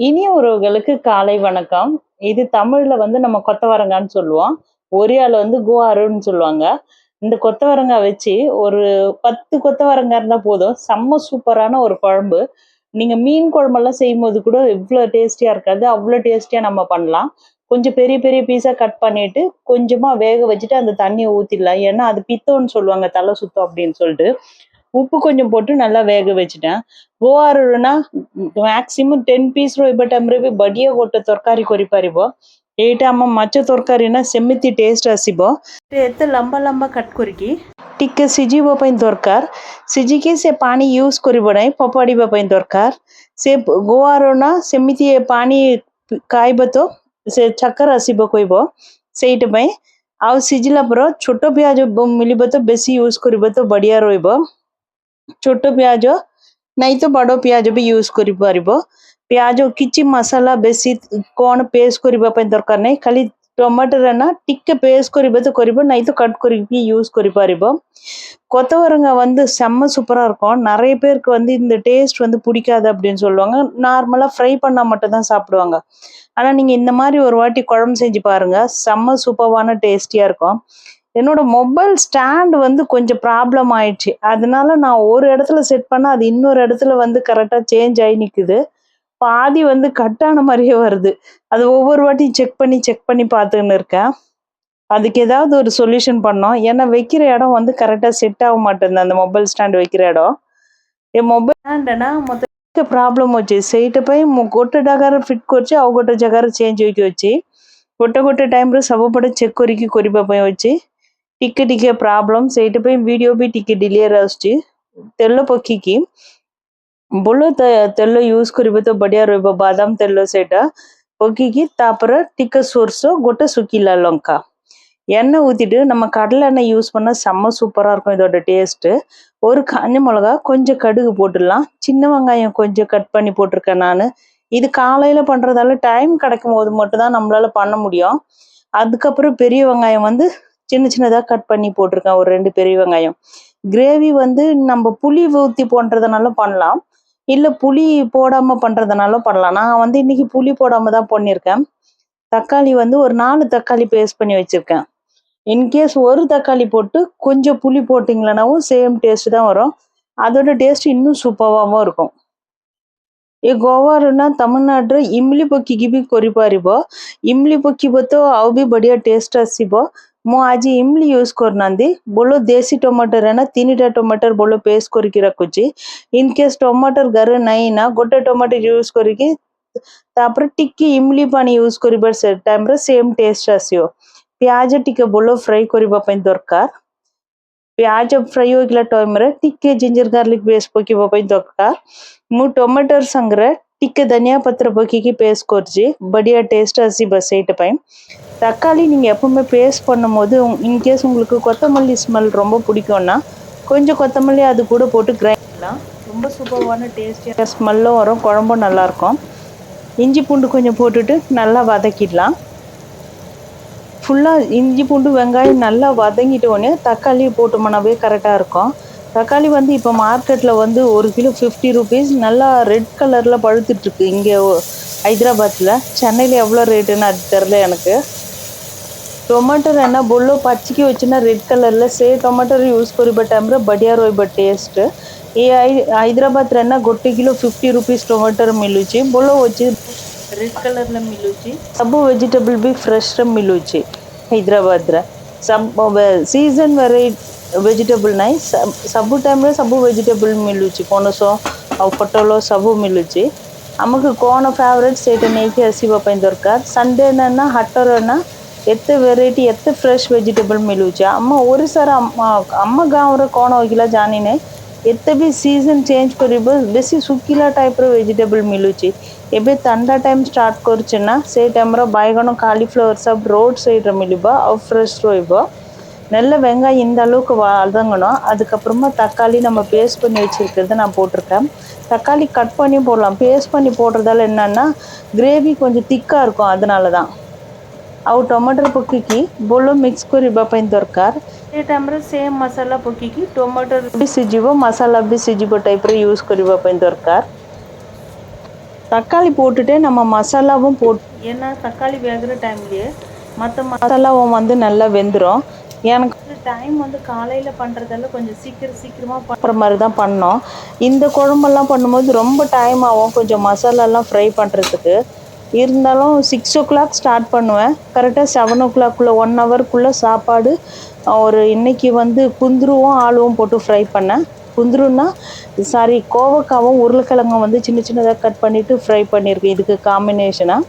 இனிய உறவுகளுக்கு காலை வணக்கம். இது தமிழ்ல வந்து நம்ம கொத்தவரங்கான்னு சொல்லுவோம். ஒரியால வந்து குவாருன்னு சொல்லுவாங்க. இந்த கொத்தவரங்காய் வச்சு ஒரு பத்து கொத்தவரங்காய் இருந்தா போதும். செம்ம சூப்பரான ஒரு குழம்பு. நீங்க மீன் குழம்பெல்லாம் செய்யும்போது கூட இவ்வளோ டேஸ்டியா இருக்காது. அவ்வளோ டேஸ்டியா நம்ம பண்ணலாம். கொஞ்சம் பெரிய பெரிய பீஸா கட் பண்ணிட்டு கொஞ்சமா வேக வச்சுட்டு அந்த தண்ணியை ஊத்திடலாம். ஏன்னா அது பித்தம்னு சொல்லுவாங்க தலை சுத்தம் அப்படின்னு சொல்லிட்டு. உப்பு கொஞ்சம் போட்டு நல்லா வேக வச்சுட்டேன் ఓఆర్నా మ్యాక్సిమం టెన్ పీస్ ఇబ్బట అమ్రేవి బడియా గొట్ట తరకారి కొరిపారిబో ఏట అమ్మ మచ్చ తరకారిన సెమ్మితి టేస్ట్ ఆసిబో ఎత్త లంబ లంబ కట్ కొరికి ଟିକେ ସିଝିବା ପାଇଁ ଦରକାର ସିଝିକି ସେ ପାଣି ୟୁଜ୍ କରିବ ନାହିଁ ଫୋପାଡ଼ିବା ପାଇଁ ଦରକାର ସେ ଗୋଆର ନା ସେମିତି ପାଣି ଖାଇବ ତ ସେ ଚକ୍କର ଆସିବ କହିବ ସେଇଟା ପାଇଁ ଆଉ ସିଝିଲା ପରେ ଛୋଟ ପିଆଜ ମିଳିବ ତ ବେଶୀ ୟୁଜ୍ କରିବ ତ ବଢ଼ିଆ ରହିବ ଛୋଟ ପିଆଜ ନାଇଁ ତ ବଡ଼ ପିଆଜ ବି ୟୁଜ୍ କରିପାରିବ ପିଆଜ କିଛି ମସଲା ବେଶୀ କ'ଣ ପେଷ୍ଟ କରିବା ପାଇଁ ଦରକାର ନାହିଁ ଖାଲି ଟମାଟୋରେ ନା ଟିକେ பேஸ்ட் କରିବ ତ କରିବ ନାଇଁ ତ கட் କରିକି யூஸ் କରିପାରିବ கொத்தவரங்காய் வந்து செம்ம சூப்பராக இருக்கும் நிறைய பேருக்கு வந்து இந்த டேஸ்ட் வந்து பிடிக்காது அப்படின்னு சொல்லுவாங்க நார்மலாக ஃப்ரை பண்ணால் மட்டும் தான் சாப்பிடுவாங்க ஆனால் நீங்கள் இந்த மாதிரி ஒரு வாட்டி குழம்பு செஞ்சு பாருங்க செம்ம சூப்பரான டேஸ்டியாக இருக்கும் என்னோட மொபைல் ஸ்டாண்ட் வந்து கொஞ்சம் ப்ராப்ளம் ஆயிடுச்சு. அதனால நான் ஒரு இடத்துல செட் பண்ணால் அது இன்னொரு இடத்துல வந்து கரெக்டாக சேஞ்ச் ஆகி நிற்குது பாதி வந்து கட்டான மாதிரியே வருது. அது ஒவ்வொரு வாட்டியும் செக் பண்ணி செக் பண்ணி பார்த்துன்னு இருக்கேன். அதுக்கு ஏதாவது ஒரு சொல்யூஷன் பண்ணோம். ஏன்னா வைக்கிற இடம் வந்து கரெக்டாக செட் ஆக மாட்டேங்குது. அந்த மொபைல் ஸ்டாண்ட் வைக்கிற இடம். என் மொபைல் ஸ்டாண்டுனா மொத்த ப்ராப்ளம் ప్రాబ్లం వచ్చేది போய் ଗୋଟେ ଜାଗାରେ ଫିଟ୍ କରୁଛି ଆଉ ଗୋଟେ ଜାଗାରେ சேஞ்ச் ହୋଇକି வச்சு. ଗୋଟେ கொட்ட ଟାଇମ୍ରେ சவப்பட செக் குறிக்கி କରିବା போய் வச்சு. ଟିକେ ଟିକେ ପ୍ରୋବ୍ଲେମ୍ ସେଇଥିପାଇଁ ଭିଡ଼ିଓ ବି ଟିକେ ଡିଲେରେ ଆସୁଛି ତେଲ ପକେଇକି ଭଲ ତେଲ ୟୁଜ୍ କରିବେ ତ ବଢ଼ିଆ ରହିବ ବାଦାମ ତେଲ ସେଇଟା ପକେଇକି ତାପରେ ଟିକେ ସୋରିଷ ଗୋଟେ ଶୁଖିଲା ଲଙ୍କା எண்ணெய் ஊற்றிட்டு நம்ம கடலை எண்ணெய் யூஸ் பண்ணால் செம்ம சூப்பராக இருக்கும் இதோட டேஸ்ட்டு ஒரு காஞ்ச மிளகா கொஞ்சம் கடுகு போட்டுடலாம் சின்ன வெங்காயம் கொஞ்சம் கட் பண்ணி போட்டிருக்கேன் நான் இது காலையில் பண்ணுறதால டைம் கிடைக்கும் போது மட்டும்தான் நம்மளால பண்ண முடியும் அதுக்கப்புறம் பெரிய வெங்காயம் வந்து சின்ன சின்னதாக கட் பண்ணி போட்டிருக்கேன் ஒரு ரெண்டு பெரிய வெங்காயம். கிரேவி வந்து நம்ம புளி ஊற்றி போன்றதுனாலும் பண்ணலாம். இல்லை புளி போடாமல் பண்ணுறதுனாலும் பண்ணலாம். நான் வந்து இன்னைக்கு புளி போடாமல் தான் பண்ணியிருக்கேன். தக்காளி வந்து ஒரு நாலு தக்காளி பேஸ்ட் பண்ணி வச்சுருக்கேன். இன்கேஸ் ஒரு தக்காளி போட்டு கொஞ்சம் புளி போட்டிங்களனாவும் சேம் டேஸ்ட் தான் வரும். அதோட டேஸ்ட் இன்னும் சூப்பராகவும் இருக்கும். ಈ ಗೋವಾರನ್ನ ತಮಿಳ್ನಾಡ್ರ ಇಮ್ಲಿ ಬೊಕ್ಕಿಗೆ ಬಿ ಕೊರಿಬಾರಿಬ ಇಮ್ಲಿ ಬೊಕ್ಕಿ ಬತ್ತು ಅವು ಬಿ ಬಡಿಯ ಟೇಸ್ಟ್ ಹಸಿಬೋ ମୁଁ ଆଜି ଇମଲି ୟୁଜ୍ କରୁନାହାନ୍ତି ବୋଲ ଦେଶୀ ଟମାଟର ନା ତିନିଟା ଟମାଟର ବୋଲ ପେଷ୍ଟ କରିକି ରଖୁଛି ଇନ୍ କେସ୍ ଟମାଟର ଘରେ ନାହିଁ ନା ଗୋଟେ ଟମାଟର ୟୁଜ୍ କରିକି ତାପରେ ଟିକେ ଇମଲି ପାଣି ୟୁଜ୍ କରିବା ସେ ଟାଇମ୍ରେ ସେମ୍ ଟେଷ୍ଟ ଆସିବ ପିଆଜ ଟିକେ ଭଲ ଫ୍ରାଏ କରିବା ପାଇଁ ଦରକାର ପିଆଜ ଫ୍ରାଏ ହୋଇଗଲା ଟାଇମ୍ରେ ଟିକେ ଜିଞ୍ଜର ଗାର୍ଲିକ ପେଷ୍ଟ ପକେଇବା ପାଇଁ ଦରକାର ମୁଁ ଟମାଟର ସାଙ୍ଗରେ ಟಿಕ್ಕ ಧನಿಯಾ ಪತ್ರ பொக்கிக்கு பேஸ்ட் குறைச்சி படியாக டேஸ்ட்டாக அரிசி பஸ் ஐட்டப்பேன் தக்காளி நீங்கள் எப்பவுமே பேஸ்ட் பண்ணும் போது இன்கேஸ் உங்களுக்கு கொத்தமல்லி ஸ்மெல் ரொம்ப பிடிக்கும்னா கொஞ்சம் கொத்தமல்லி அது கூட போட்டு கிரைண்ட் பண்ணலாம். ரொம்ப சூப்பரான டேஸ்டியாக ஸ்மெல்லும் வரும் குழம்பும் நல்லாயிருக்கும் இஞ்சி பூண்டு கொஞ்சம் போட்டுட்டு நல்லா வதக்கிடலாம். ஃபுல்லாக இஞ்சி பூண்டு வெங்காயம் நல்லா வதங்கிட்ட வதங்கிட்டோடனே தக்காளி போட்டோம்னாவே கரெக்டாக இருக்கும். தக்காளி வந்து இப்போ மார்க்கெட்டில் வந்து ஒரு கிலோ ஃபிஃப்டி ருபீஸ் நல்லா ரெட் கலரில் பழுத்துட்ருக்கு இங்கே ஹைதராபாத்தில் சென்னையில் எவ்வளோ ரேட்டுன்னு அது தெரில எனக்கு ಟೊಮಾಟೊ ಅನ್ನ ಬೊಳ್ಳೋ ಪಚ್ಚಿಗೆ ವಚ್ಚಿನ ರೆಡ್ ಕಲರ್ಲ ಸೇ ಟೊಮಾಟೊ ಯೂಸ್ ಕೊರಿಬಟ್ಟೆ ಅಂದ್ರೆ ಬಡಿಯಾರ್ ಹೋಯ್ಬ ಟೇಸ್ಟ್ ಈ ಹೈದರಾಬಾದ್ ರನ್ನ ಗೊಟ್ಟಿ ಕಿಲೋ ಫಿಫ್ಟಿ ರೂಪೀಸ್ ಟೊಮಾಟೊ ಮಿಲುಚಿ ಬೊಳ್ಳೋ ವಚ್ಚಿ ರೆಡ್ ಕಲರ್ಲ ಮಿಲುಚಿ ಸಬ್ಬು ವೆಜಿಟೇಬಲ್ ಬಿ ಫ್ರೆಶ್ ಮಿಲುಚಿ ಹೈದರಾಬಾದ್ರ ಸಬ್ ಸೀಸನ್ ವೆರೈಟಿ ଭେଜିଟେବୁଲ୍ ନାହିଁ ସବୁ ଟାଇମ୍ରେ ସବୁ ଭେଜିଟେବୁଲ୍ ମିଳୁଛି ପଣସ ଆଉ ପୋଟଳ ସବୁ ମିଳୁଛି ଆମକୁ କ'ଣ ଫେଭରେଟ୍ ସେଇଟା ନେଇକି ଆସିବା ପାଇଁ ଦରକାର ସଣ୍ଡେନା ନା ନା ହାଟର ନା ଏତେ ଭେରାଇଟି ଏତେ ଫ୍ରେଶ୍ ଭେଜିଟେବୁଲ୍ ମିଳୁଛି ଆମ ଓଡ଼ିଶାର ଆମ ଗାଁରେ କ'ଣ ହୋଇଗଲା ଜାଣିନାହିଁ ଏତେ ବି ସିଜନ୍ ଚେଞ୍ଜ କରିବ ବେଶୀ ଶୁଖିଲା ଟାଇପ୍ର ଭେଜିଟେବୁଲ୍ ମିଳୁଛି ଏବେ ଥଣ୍ଡା ଟାଇମ୍ ଷ୍ଟାର୍ଟ କରୁଛି ନା ସେଇ ଟାଇମ୍ର ବାଇଗଣ କାଲିଫ୍ଲାୱାର୍ ସବୁ ରୋଡ଼୍ ସାଇଡ଼୍ରେ ମିଳିବ ଆଉ ଫ୍ରେଶ୍ ରହିବ நல்ல வெங்காயம் இந்த அளவுக்கு வதங்கணும் அதுக்கப்புறமா தக்காளி நம்ம பேஸ்ட் பண்ணி வச்சுருக்கிறத நான் போட்டிருக்கேன் தக்காளி கட் பண்ணி போடலாம் பேஸ்ட் பண்ணி போடுறதால என்னென்னா கிரேவி கொஞ்சம் திக்காக இருக்கும் அதனால தான் ଆଉ ଟମାଟର ପକେଇକି ଭଲ ମିକ୍ସ କରିବା ପାଇଁ ଦରକାର ସେ ଟାଇମ୍ରେ ସେମ୍ ମସଲା ପକେଇକି ଟମାଟର ବି ସିଝିବ ମସଲା ବି ସିଝିବ ଟାଇପ୍ର ୟୁଜ୍ କରିବା ପାଇଁ ଦରକାର தக்காளி போட்டுட்டு நம்ம மசாலாவும் போட் ஏன்னா தக்காளி வேகிற டைம்லேயே மற்ற மசாலாவும் வந்து நல்லா வெந்துடும் எனக்கு டைம் வந்து காலையில் பண்ணுறதால கொஞ்சம் சீக்கிரம் சீக்கிரமாக பண்ணுற மாதிரி தான் பண்ணோம். இந்த குழம்பெல்லாம் பண்ணும்போது ரொம்ப டைம் ஆகும். கொஞ்சம் மசாலாலாம் ஃப்ரை பண்ணுறதுக்கு இருந்தாலும் சிக்ஸ் ஓ கிளாக் ஸ்டார்ட் பண்ணுவேன் கரெக்டாக செவன் ஓ கிளாக்குள்ளே ஒன் ஹவருக்குள்ளே சாப்பாடு ஒரு இன்னைக்கு வந்து குந்துருவும் ஆளுவும் போட்டு ஃப்ரை பண்ணேன். குந்துருன்னா சாரி கோவக்காவும் உருளைக்கிழங்கும் வந்து சின்ன சின்னதாக கட் பண்ணிவிட்டு ஃப்ரை பண்ணியிருக்கேன் இதுக்கு காம்பினேஷனாக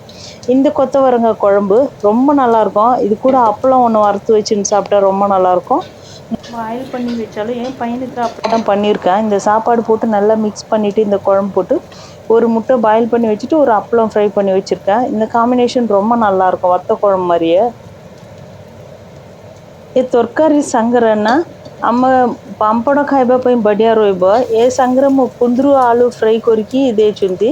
இந்த கொத்தவரங்க குழம்பு ரொம்ப நல்லாயிருக்கும். இது கூட அப்பளம் ஒன்று வறுத்து வச்சுன்னு சாப்பிட்டா ரொம்ப நல்லாயிருக்கும். ஆயில் பண்ணி வச்சாலும் என் பையனுக்கு அப்படி தான் பண்ணியிருக்கேன். இந்த சாப்பாடு போட்டு நல்லா மிக்ஸ் பண்ணிவிட்டு இந்த குழம்பு போட்டு ஒரு முட்டை பாயில் பண்ணி வச்சுட்டு ஒரு அப்பளம் ஃப்ரை பண்ணி வச்சுருக்கேன். இந்த காம்பினேஷன் ரொம்ப நல்லாயிருக்கும் வத்த குழம்பு மாதிரியே. இது தொர்க்காரி சங்கரன்னா ଆମ ପାମ୍ପଡ଼ ଖାଇବା ପାଇଁ ବଢ଼ିଆ ରହିବ ଏ ସାଙ୍ଗରେ ମୁଁ କୁନ୍ଦୁରୁ ଆଳୁ ଫ୍ରାଏ କରିକି ଦେଇଛନ୍ତି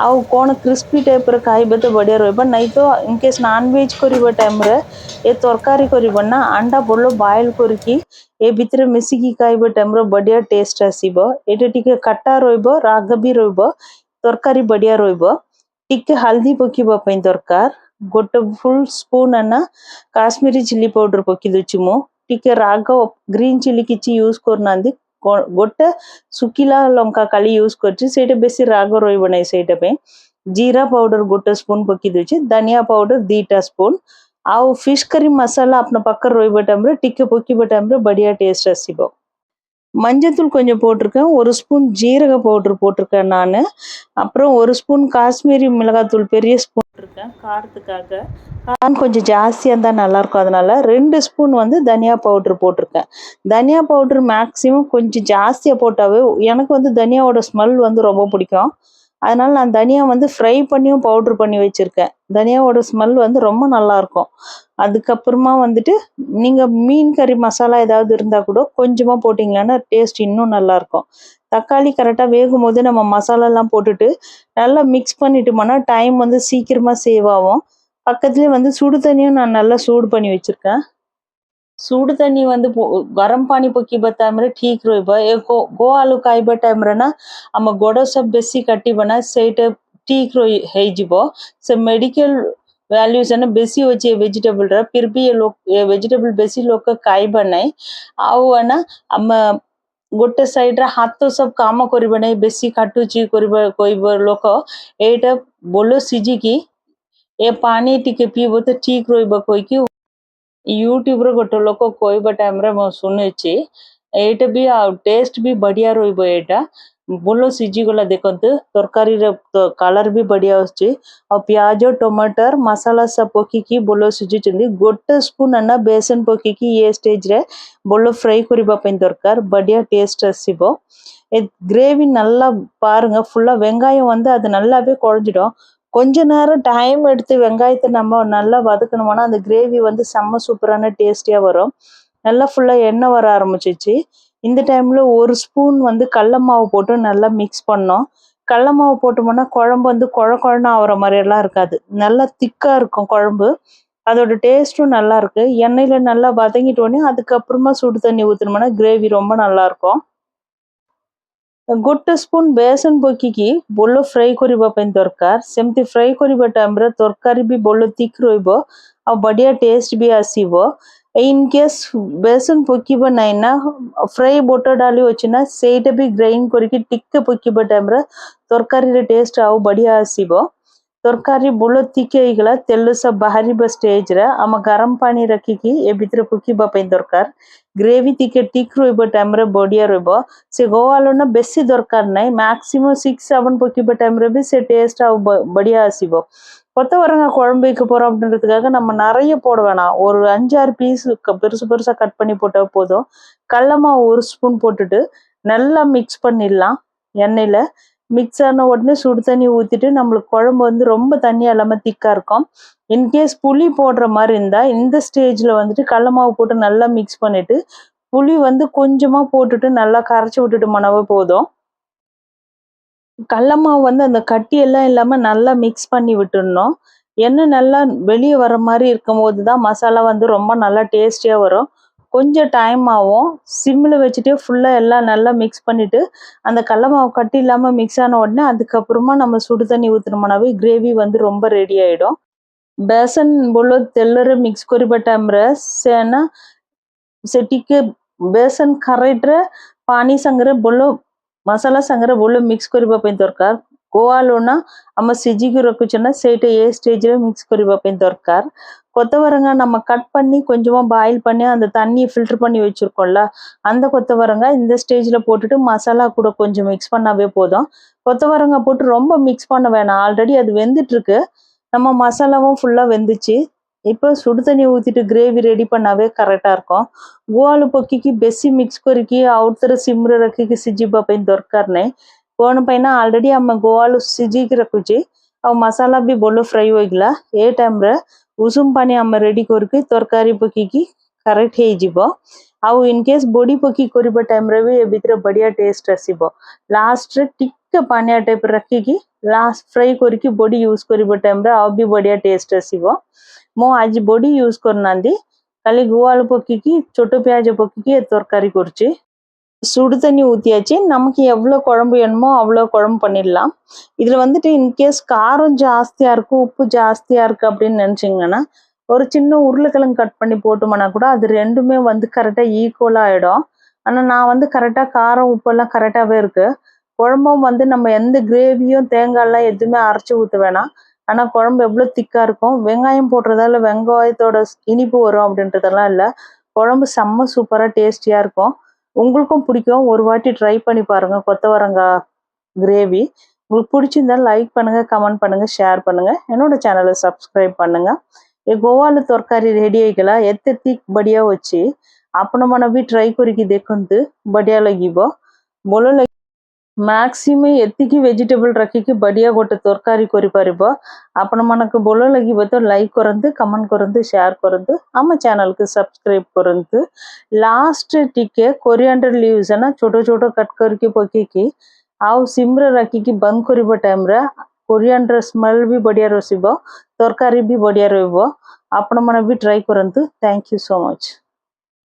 ଆଉ କ'ଣ କ୍ରିସ୍ପି ଟାଇପ୍ର ଖାଇବେ ତ ବଢ଼ିଆ ରହିବ ନାଇଁ ତ ଇନକେସ୍ ନନ୍ଭେଜ୍ କରିବା ଟାଇମ୍ରେ ଏ ତରକାରୀ କରିବ ନା ଅଣ୍ଡା ଭଲ ବଏଲ୍ କରିକି ଏ ଭିତରେ ମିଶିକି ଖାଇବା ଟାଇମ୍ରେ ବଢ଼ିଆ ଟେଷ୍ଟ ଆସିବ ଏଇଟା ଟିକେ ଖଟା ରହିବ ରାଗ ବି ରହିବ ତରକାରୀ ବଢ଼ିଆ ରହିବ ଟିକେ ହଳଦୀ ପକାଇବା ପାଇଁ ଦରକାର ଗୋଟେ ଫୁଲ୍ ସ୍ପୁନ୍ ନା କାଶ୍ମୀରୀ ଚିଲି ପାଉଡର ପକେଇ ଦଉଛି ମୁଁ ಟಿಕೆ ರಾಗ ಗ್ರೀನ್ ಚಿಲ್ಲಿ ಕಿಚ್ಚಿ ಯೂಸ್ ಕೊರ್ನಂದಿ ಗೊಟ್ಟ ಸುಕಿಲಾ ಲೊಂಕ ಕಲಿ ಯೂಸ್ ಕೊರ್ಚಿ ಸೇಟ ಬೆಸಿ ರಾಗ ರೋಯ್ ಬಣೈ ಸೇಟ ಪೆ ಜೀರಾ ಪೌಡರ್ ಗೊಟ್ಟ ಸ್ಪೂನ್ ಪಕ್ಕಿದುಚಿ ಧನಿಯಾ ಪೌಡರ್ ದೀಟಾ ಸ್ಪೂನ್ ಆವು ಫಿಶ್ ಕರಿ ಮಸಾಲ ಅಪ್ನ ಪಕ್ಕ ರೋಯ್ ಬಟಂಬ್ರೆ ಟಿಕ್ಕೆ ಪೊಕ್ಕಿ ಬಟಂಬ್ರೆ ಬಡಿಯಾ ಟೇಸ್ಟ್ ಹಸಿಬೋ மஞ்சத்தூள் கொஞ்சம் போட்டிருக்கேன். ஒரு ஸ்பூன் ஜீரக பவுட்ரு போட்டிருக்கேன் நான். அப்புறம் ஒரு ஸ்பூன் காஷ்மீரி மிளகாத்தூள் பெரிய ஸ்பூன் இருக்கேன் காரத்துக்காக. காரம் கொஞ்சம் ஜாஸ்தியாக இருந்தால் நல்லாயிருக்கும் அதனால ரெண்டு ஸ்பூன் வந்து தனியா பவுட்ரு போட்டிருக்கேன். தனியா பவுட்ரு மேக்ஸிமம் கொஞ்சம் ஜாஸ்தியாக போட்டாவே எனக்கு வந்து தனியாவோட ஸ்மெல் வந்து ரொம்ப பிடிக்கும். அதனால நான் தனியா வந்து ஃப்ரை பண்ணியும் பவுடர் பண்ணி வச்சுருக்கேன். தனியாவோட ஸ்மெல் வந்து ரொம்ப நல்லாயிருக்கும். அதுக்கப்புறமா வந்துட்டு நீங்கள் மீன் கறி மசாலா ஏதாவது இருந்தால் கூட கொஞ்சமாக போட்டிங்களான்னா டேஸ்ட் இன்னும் நல்லாயிருக்கும். தக்காளி கரெக்டாக வேகும் போது நம்ம மசாலாலாம் போட்டுட்டு நல்லா மிக்ஸ் பண்ணிட்டோம்னா டைம் வந்து சீக்கிரமாக சேவ் ஆகும். பக்கத்துலேயே வந்து சுடு தண்ணியும் நான் நல்லா சூடு பண்ணி வச்சுருக்கேன். ಸುಡು ತಣ್ಣಿ ಒಂದು ಗರಂ ಪಾನಿ ಪೊಕ್ಕಿ ಬತ್ತಾಮ್ರೆ गो आलू ಬ ಗೋ ಗೋ ಆಲು ಕಾಯ್ಬ ಟೈಮ್ರನ ಅಮ್ಮ ಗೊಡ ಸಬ್ ಬೆಸ್ಸಿ ಕಟ್ಟಿ ಬನ ಸೇಟ್ ಠೀಕ್ ರೋಯ್ ಹೇಜಿಬೋ ಸೊ ಮೆಡಿಕಲ್ वैल्यूज़ है ना बेसी हो चाहिए वेजिटेबल फिर भी ये लोग ये वेजिटेबल बेसी लोग का काई बनाए आओ है ना गोटे साइड रा हाथ तो सब काम करिबे नै बेसी काटुची लोक ये बोलो सीझिकी की ए पानी टिके पीबो तो ठीक रोइबो कोई की ୟୁଟ୍ୟୁବରେ ଗୋଟେ ଲୋକ କହିବା ଟାଇମ୍ରେ ମୁଁ ଶୁଣିଛି ଏଇଟା ବି ଆଉ ଟେଷ୍ଟ ବି ବଢିଆ ରହିବ ଏଇଟା ଭଲ ସିଝିଗଲା ଦେଖନ୍ତୁ ତରକାରୀର କଲର୍ ବି ବଢିଆ ଆସୁଛି ଆଉ ପିଆଜ ଟମାଟର ମସଲା ସବୁ ପକେଇକି ଭଲ ସିଝୁଛନ୍ତି ଗୋଟେ ସ୍ପୁନ୍ ନା ବେସନ ପକେଇକି ଏ ଷ୍ଟେଜ୍ରେ ଭଲ ஃப்ரை କରିବା ପାଇଁ ଦରକାର ବଢିଆ டேஸ்ட் ଆସିବ ଏ கிரேவி நல்லா பாருங்க ஃபுல்லா வெங்காயம் வந்து அது நல்லாவே குழஞ்சிடும் கொஞ்ச நேரம் டைம் எடுத்து வெங்காயத்தை நம்ம நல்லா வதக்கணும்னா அந்த கிரேவி வந்து செம்ம சூப்பரான டேஸ்டியா வரும். நல்லா ஃபுல்லா எண்ணெய் வர ஆரம்பிச்சிச்சு. இந்த டைம்ல ஒரு ஸ்பூன் வந்து கடல மாவு போட்டு நல்லா மிக்ஸ் பண்ணோம். கடல மாவு போட்டோம்னா குழம்பு வந்து குழ குழன்னு ஆகிற மாதிரி எல்லாம் இருக்காது. நல்லா திக்கா இருக்கும் குழம்பு. அதோட டேஸ்ட்டும் நல்லா இருக்கு. எண்ணெயில நல்லா வதங்கிட்டோடனே அதுக்கப்புறமா சுடு தண்ணி ஊற்றினோம்னா கிரேவி ரொம்ப நல்லா இருக்கும். ଗୋଟେ ସ୍ପୁନ୍ ବେସନ ପକେଇକି ଭଲ ଫ୍ରାଏ କରିବା ପାଇଁ ଦରକାର ସେମିତି ଫ୍ରାଏ କରିବା ଟାଇମ୍ରେ ତରକାରୀ ବି ଭଲ thick ରହିବ ଆଉ ବଢିଆ ଟେଷ୍ଟ ବି ଆସିବ ଇନ୍ କେସ୍ ବେସନ ପକେଇବ ନାହିଁ ନା ଫ୍ରାଏ ବୁଟ ଡାଲି ଅଛି ନା ସେଇଟା ବି ଗ୍ରାଇଣ୍ଡ କରିକି ଟିକେ ପକେଇବା ଟାଇମ୍ରେ ତରକାରୀର ଟେଷ୍ଟ ଆଉ ବଢିଆ ଆସିବ ତରକାରୀ ଭଲ thick ହେଇଗଲା ତେଲ ସବୁ ବାହାରିବ ଷ୍ଟେଜ୍ରେ ଆମ ଗରମ ପାଣି ରଖିକି ଏ ଭିତରେ ପକେଇବା ପାଇଁ ଦରକାର ଗ୍ରେଭି ଟିକେ ଠିକ୍ ରହିବ ଟାଇମ୍ରେ ବଢିଆ ରହିବ ସେ ଗୋ ଆଳୁଟା ବେଶୀ ଦରକାର ନାହିଁ ମ୍ୟାକ୍ସିମମ୍ சிக்ஸ் செவன் பக்கிப்ப டைம்ல போய் சே டேஸ்ட் படியா ஆசிப்போ கொத்தவரங்காய் குழம்பு வைக்க போறோம் அப்படின்றதுக்காக நம்ம நிறைய போட வேணாம் ஒரு அஞ்சாறு பீஸ் பெருசு பெருசா கட் பண்ணி போட்டா போதும் கடல மாவு ஒரு ஸ்பூன் போட்டுட்டு நல்லா மிக்ஸ் பண்ணிடலாம் எண்ணெயில மிக்ஸ் ஆன உடனே சுடு தண்ணி ஊற்றிட்டு நம்மளுக்கு குழம்பு வந்து ரொம்ப தண்ணியாக இல்லாமல் திக்காக இருக்கும். இன்கேஸ் புளி போடுற மாதிரி இருந்தால் இந்த ஸ்டேஜில் வந்துட்டு கடல மாவு போட்டு நல்லா மிக்ஸ் பண்ணிவிட்டு புளி வந்து கொஞ்சமாக போட்டுட்டு நல்லா கரைச்சி விட்டுட்டோம்னாவே போதும். கடல மாவு வந்து அந்த கட்டி எல்லாம் நல்லா மிக்ஸ் பண்ணி விட்டுடணும். எண்ணெய் நல்லா வெளியே வர மாதிரி இருக்கும் போது தான் மசாலா வந்து ரொம்ப நல்லா டேஸ்டியாக வரும். கொஞ்சம் டைம் ஆகும் சிம்மில் வச்சுட்டே ஃபுல்லாக எல்லாம் நல்லா மிக்ஸ் பண்ணிவிட்டு அந்த கடல மாவு கட்டி இல்லாமல் மிக்ஸ் ஆன உடனே அதுக்கப்புறமா நம்ம சுடு தண்ணி ஊற்றுனோம்னாவே கிரேவி வந்து ரொம்ப ரெடி ஆகிடும் பேசன் বলো তেলের மிக்ஸ் করবাটা আমরা সে না সেটিকে বেসন খারাইটরে পানি সাংরে বলো মশলা সাংরে বলো মিক্স করিবা পাই দরকার ଗୋଆ ଲୁଣ ଆମେ ସିଝିକି ରଖୁଛୁ ନା ସେଇଟା ଏ ஸ்டேஜில் மிக்ஸ் କରିବା ପାଇଁ ଦରକାର கொத்தவரங்காய் நம்ம கட் பண்ணி கொஞ்சமாக பாயில் பண்ணி அந்த தண்ணியை ஃபில்டர் பண்ணி வச்சுருக்கோம்ல அந்த கொத்தவரங்காய் இந்த ஸ்டேஜில் போட்டுட்டு மசாலா கூட கொஞ்சம் மிக்ஸ் பண்ணாவே போதும் கொத்தவரங்காய் போட்டு ரொம்ப மிக்ஸ் பண்ண வேணாம் ஆல்ரெடி அது வெந்துட்டுருக்கு நம்ம மசாலாவும் ஃபுல்லாக வெந்துச்சு இப்போ சுடு தண்ணி ஊற்றிட்டு கிரேவி ரெடி பண்ணாவே கரெக்டாக இருக்கும் ଗୁଆଳୁ ପକେଇକି ବେଶୀ ମିକ୍ସ କରିକି ଆଉ ଥରେ ସିମ୍ରେ ରଖିକି ସିଝିବା ପାଇଁ ଦରକାର ନାହିଁ गोण पैना ऑलरेडी हम गोवाल सिजिक रखुचे अव मसाला भी बोलो फ्राई होइगला ए टाइम रे उषुम पानी हम रेडी करके तरकारी पकी की करेक्ट हे जीवो ଆଉ ଇନକେସ୍ ବଡି ପକେଇ କରିବା ଟାଇମ୍ରେ ବି ଏ ଭିତରେ ବଢ଼ିଆ ଟେଷ୍ଟ ଆସିବ ଲାଷ୍ଟରେ ଟିକେ ପାଣିଆ ଟାଇପ୍ ରଖିକି ଲାଷ୍ଟ ଫ୍ରାଇ କରିକି ବଡି ୟୁଜ୍ କରିବା ଟାଇମ୍ରେ ଆଉ ବି ବଢ଼ିଆ ଟେଷ୍ଟ ଆସିବ ମୁଁ ଆଜି ବଡି ୟୁଜ୍ କରୁନାହାନ୍ତି ଖାଲି ଗୁଆ ଆଳୁ ପକେଇକି ଛୋଟ ପିଆଜ ପକେଇକି ଏ ତରକାରୀ କରୁଛି சுடு தண்ணி ஊற்றியாச்சு நமக்கு எவ்வளோ குழம்பு வேணுமோ அவ்வளோ குழம்பு பண்ணிடலாம். இதில் வந்துட்டு இன்கேஸ் காரம் ஜாஸ்தியாக இருக்கும் உப்பு ஜாஸ்தியாக இருக்குது அப்படின்னு நினச்சிங்கன்னா ஒரு சின்ன உருளைக்கிழங்கு கட் பண்ணி போட்டோம்னா கூட அது ரெண்டுமே வந்து கரெக்டாக ஈக்குவலாக ஆகிடும் ஆனால் நான் வந்து கரெக்டாக காரம் உப்பெல்லாம் கரெக்டாகவே இருக்குது குழம்பும் வந்து நம்ம எந்த கிரேவியும் தேங்காயெல்லாம் எதுவுமே அரைச்சி ஊற்ற வேணாம். ஆனால் குழம்பு எவ்வளோ திக்காக இருக்கும்? வெங்காயம் போடுறதால வெங்காயத்தோட இனிப்பு வரும் அப்படின்றதெல்லாம் இல்லை. குழம்பு செம்ம சூப்பராக டேஸ்டியாக இருக்கும். உங்களுக்கும் பிடிக்கும். ஒரு வாட்டி ட்ரை பண்ணி பாருங்கள் கொத்தவரங்காய் கிரேவி உங்களுக்கு பிடிச்சிருந்தால் லைக் பண்ணுங்கள் கமெண்ட் பண்ணுங்கள் ஷேர் பண்ணுங்கள் என்னோடய ఛానల్ సబ్స్క్రైబ్ పండుగ ఈ గోవాలు తొరకారి రెడీ అయ్యగల ఎత్త வச்சு? బడియా వచ్చి అప్పుడు మనం ట్రై కొరికి దెక్కుంటూ బడియాలో ଲାଗି ମ୍ୟାକ୍ସିମମ୍ ଏତିକି ଭେଜିଟେବଲ୍ ରଖିକି ବଢ଼ିଆ ଗୋଟେ ତରକାରୀ କରିପାରିବ ଆପଣମାନଙ୍କୁ ଭଲ ଲାଗିବ ତ ଲାଇକ୍ କରନ୍ତୁ କମେଣ୍ଟ କରନ୍ତୁ ସେୟାର କରନ୍ତୁ ଆମ ଚ୍ୟାନେଲକୁ ସବସ୍କ୍ରାଇବ୍ କରନ୍ତୁ ଲାଷ୍ଟରେ ଟିକେ କୋରିଆଣ୍ଡର ଲିଭ୍ସ ନା ଛୋଟ ଛୋଟ କଟ୍ କରିକି ପକେଇକି ଆଉ ସିମ୍ରେ ରଖିକି ବନ୍ଦ କରିବା ଟାଇମ୍ରେ କୋରିଆଣ୍ଡର ସ୍ମେଲ୍ ବି ବଢ଼ିଆ ରସିବ ତରକାରୀ ବି ବଢ଼ିଆ ରହିବ ଆପଣମାନେ ବି ଟ୍ରାଏ କରନ୍ତୁ ଥ୍ୟାଙ୍କ ୟୁ ସୋ ମଚ୍